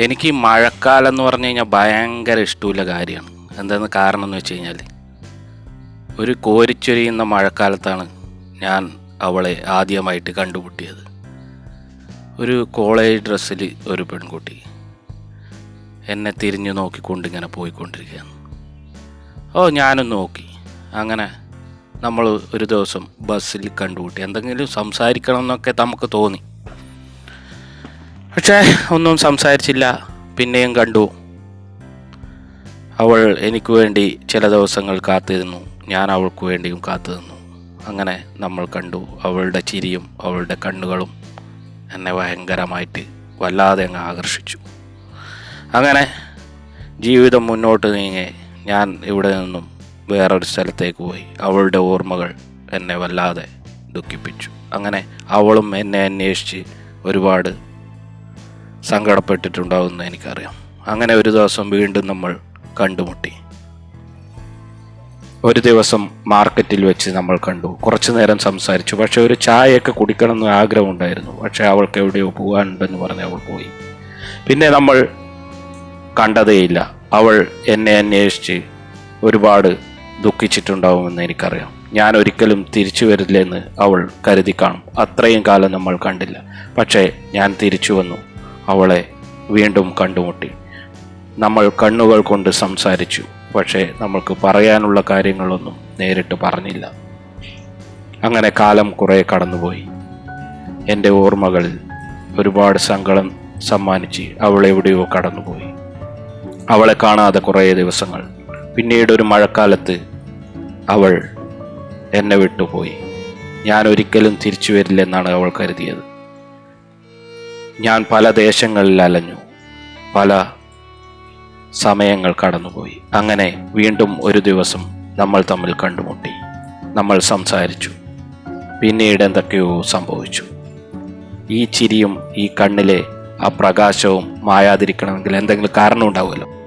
എനിക്ക് ഈ മഴക്കാലം എന്ന് പറഞ്ഞു കഴിഞ്ഞാൽ ഭയങ്കര ഇഷ്ടമുള്ള കാര്യമാണ്. എന്താണ് കാരണം എന്ന് വെച്ച് കഴിഞ്ഞാൽ ഒരു കോരിച്ചൊരിയുന്ന മഴക്കാലത്താണ് ഞാൻ അവളെ ആദ്യമായിട്ട് കണ്ടുമുട്ടിയത്. ഒരു കോളേജ് ഡ്രസ്സിൽ ഒരു പെൺകുട്ടി എന്നെ തിരിഞ്ഞു നോക്കിക്കൊണ്ട് ഇങ്ങനെ പോയിക്കൊണ്ടിരിക്കുകയാണ്. ഓ ഞാനും നോക്കി. അങ്ങനെ നമ്മൾ ഒരു ദിവസം ബസ്സിൽ കണ്ടുമുട്ടി. എന്തെങ്കിലും സംസാരിക്കണം എന്നൊക്കെ നമുക്ക് തോന്നി. പക്ഷേ ഒന്നും സംസാരിച്ചില്ല. പിന്നെയും കണ്ടു. അവൾ എനിക്ക് വേണ്ടി ചില ദിവസങ്ങൾ കാത്തിരുന്നു. ഞാൻ അവൾക്ക് വേണ്ടിയും കാത്തിരുന്നു. അങ്ങനെ നമ്മൾ കണ്ടു. അവളുടെ ചിരിയും അവളുടെ കണ്ണുകളും എന്നെ ഭയങ്കരമായിട്ട് വല്ലാതെ അങ്ങ് ആകർഷിച്ചു. അങ്ങനെ ജീവിതം മുന്നോട്ട് നീങ്ങി ഞാൻ ഇവിടെ നിന്നും വേറൊരു സ്ഥലത്തേക്ക് പോയി. അവളുടെ ഓർമ്മകൾ എന്നെ വല്ലാതെ ദുഃഖിപ്പിച്ചു. അങ്ങനെ അവളും എന്നെ അന്വേഷിച്ച് ഒരുപാട് സങ്കടപ്പെട്ടിട്ടുണ്ടാവുമെന്ന് എനിക്കറിയാം. അങ്ങനെ ഒരു ദിവസം വീണ്ടും നമ്മൾ കണ്ടുമുട്ടി. ഒരു ദിവസം മാർക്കറ്റിൽ വെച്ച് നമ്മൾ കണ്ടു. കുറച്ചു നേരം സംസാരിച്ചു. പക്ഷെ ഒരു ചായയൊക്കെ കുടിക്കണം എന്ന് ആഗ്രഹമുണ്ടായിരുന്നു. പക്ഷെ അവൾക്ക് എവിടെയോ പോകാനുണ്ടെന്ന് പറഞ്ഞ് അവൾ പോയി. പിന്നെ നമ്മൾ കണ്ടതേയില്ല. അവൾ എന്നെ അന്വേഷിച്ച് ഒരുപാട് ദുഃഖിച്ചിട്ടുണ്ടാവുമെന്ന് എനിക്കറിയാം. ഞാൻ ഒരിക്കലും തിരിച്ചു വരില്ലെന്ന് അവൾ കരുതി കാണും. അത്രയും കാലം നമ്മൾ കണ്ടില്ല. പക്ഷേ ഞാൻ തിരിച്ചു വന്നു. അവളെ വീണ്ടും കണ്ടുമുട്ടി. നമ്മൾ കണ്ണുകൾ കൊണ്ട് സംസാരിച്ചു പക്ഷേ നമ്മൾക്ക് പറയാനുള്ള കാര്യങ്ങളൊന്നും നേരിട്ട് പറഞ്ഞില്ല. അങ്ങനെ കാലം കുറേ കടന്നുപോയി. എന്റെ ഓർമ്മകളിൽ ഒരുപാട് സങ്കടം സമ്മാനിച്ച് അവൾ എവിടെയോ കടന്നുപോയി. അവളെ കാണാതെ കുറേ ദിവസങ്ങൾ. പിന്നീട് ഒരു മഴക്കാലത്ത് അവൾ എന്നെ വിട്ടുപോയി. ഞാൻ ഒരിക്കലും തിരിച്ചു വരില്ലെന്നാണ് അവൾ കരുതിയത്. ഞാൻ പല ദേശങ്ങളിൽ അലഞ്ഞു. പല സമയങ്ങൾ കടന്നുപോയി. അങ്ങനെ വീണ്ടും ഒരു ദിവസം നമ്മൾ തമ്മിൽ കണ്ടുമുട്ടി. നമ്മൾ സംസാരിച്ചു. പിന്നീട് എന്തൊക്കെയോ സംഭവിച്ചു. ഈ ചിരിയും ഈ കണ്ണിലെ ആ പ്രകാശവും മായാതിരിക്കണമെങ്കിൽ എന്തെങ്കിലും കാരണം ഉണ്ടാവുമല്ലോ